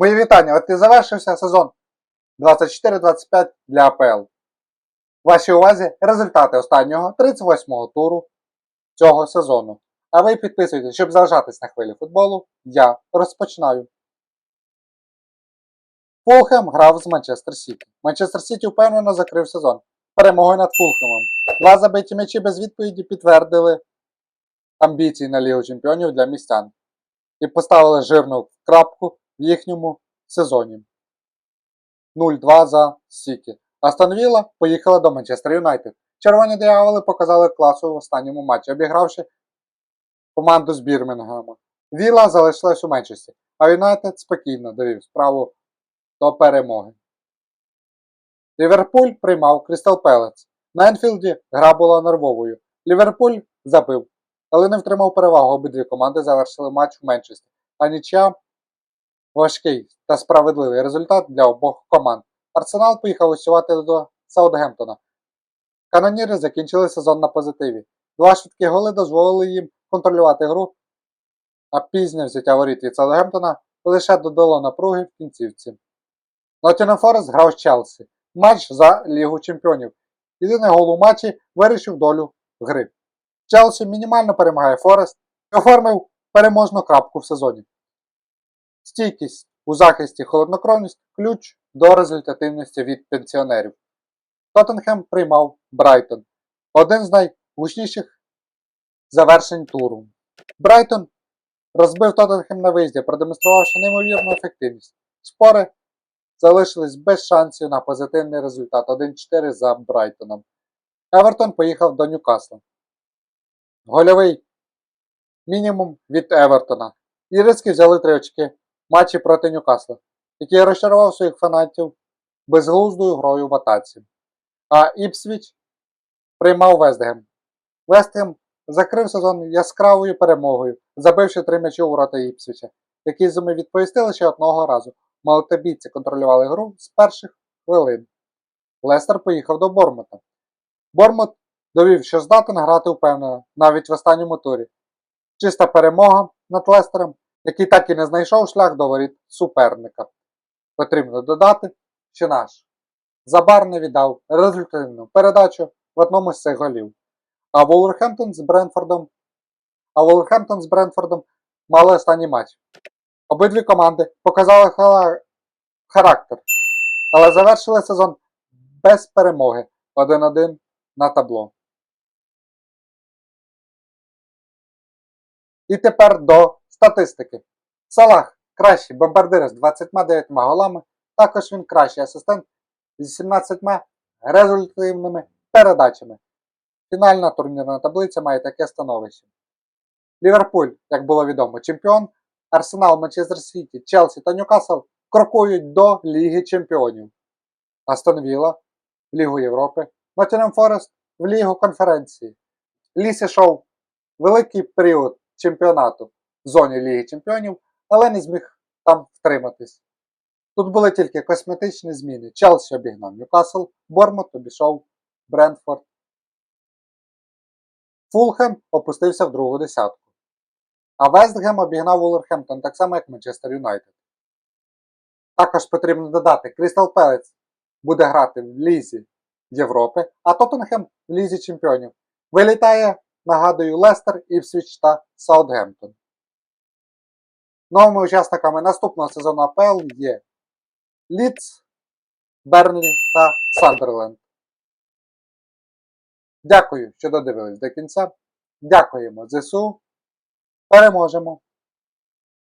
Мої вітання! От і завершився сезон 24-25 для АПЛ. Вашій увазі результати останнього 38-го туру цього сезону. А ви підписуйтесь, щоб залишатись на хвилі футболу. Я розпочинаю. Фулхем грав з Манчестер Сіті. Манчестер Сіті впевнено закрив сезон. Перемогою над Фулхемом. Два забиті м'ячі без відповіді підтвердили амбіції на Лігу Чемпіонів для містян і поставили жирну крапку в їхньому сезоні. 0-2 за Сіті. Астон Вілла поїхала до Манчестер Юнайтед. Червоні дияволи показали класу в останньому матчі, обігравши команду з Бірмінгема. Вілла залишилась у меншості, а Юнайтед спокійно довів справу до перемоги. Ліверпуль приймав Крістал Пелец. На Енфілді гра була нервовою. Ліверпуль забив, але не втримав перевагу. Обидві команди завершили матч в меншості. А нічия важкий та справедливий результат для обох команд. Арсенал поїхав гостювати до Саутгемптона. Каноніри закінчили сезон на позитиві. Два швидкі голи дозволили їм контролювати гру, а пізнє взяття воріт від Саутгемптона лише додало напруги в кінцівці. Ноттінгем Форест грав з Челсі. Матч за Лігу Чемпіонів. Єдиний гол у матчі вирішив долю гри. Челсі мінімально перемагає Форест і оформив переможну крапку в сезоні. Стійкість у захисті холоднокровність ключ до результативності від пенсіонерів. Тоттенхем приймав Брайтон. Один з найгучніших завершень туру. Брайтон розбив Тоттенхем на виїзді, продемонструвавши неймовірну ефективність. Спори залишились без шансів на позитивний результат 1-4 за Брайтоном. Евертон поїхав до Ньюкасла. Гольовий мінімум від Евертона. Іриски взяли три очки матчі проти Ньюкасла, який розчарував своїх фанатів безглуздою грою в атаці. А Іпсвіч приймав Вестгем. Вестгем закрив сезон яскравою перемогою, забивши три м'ячі у ворота Іпсвіча, які зуми відповісти лише одного разу. Молотобійці контролювали гру з перших хвилин. Лестер поїхав до Бормута. Бормут довів, що здатен грати впевнено, навіть в останньому турі. Чиста перемога над Лестером, який так і не знайшов шлях до воріт суперника. Потрібно додати, що наш Забар не віддав результативну передачу в одному з цих голів. А Волверхемптон з Бренфордом а Волверхемптон з Бренфордом мали останній матч. Обидві команди показали характер, але завершили сезон без перемоги 1-1 на табло. І тепер до статистики. Салах кращий бомбардир з 29 голами, також він кращий асистент зі 17 результативними передачами. Фінальна турнірна таблиця має таке становище. Ліверпуль, як було відомо, чемпіон, Арсенал, Манчестер Сіті, Челсі та Ньюкасл крокують до Ліги Чемпіонів. Астон Вілла в Лігу Європи, Ноттінгем Форест в Лігу конференції. Лісі Шоу великий період чемпіонату зоні Ліги Чемпіонів, але не зміг там втриматись. Тут були тільки косметичні зміни. Челсі обігнав Ньюкасл, Бормут обійшов Брентфорд. Фулхем опустився в другу десятку. А Вестгем обігнав Вулверхемптон так само, як Манчестер Юнайтед. Також потрібно додати, Крістал Пелець буде грати в Лізі Європи, а Тоттенхем в Лізі Чемпіонів. Вилітає, нагадую, Лестер, Іпсвіч та Саутгемптон. Новими учасниками наступного сезону АПЛ є Ліц, Бернлі та Сандерленд. Дякую, що додивились до кінця. Дякуємо ЗСУ. Переможемо!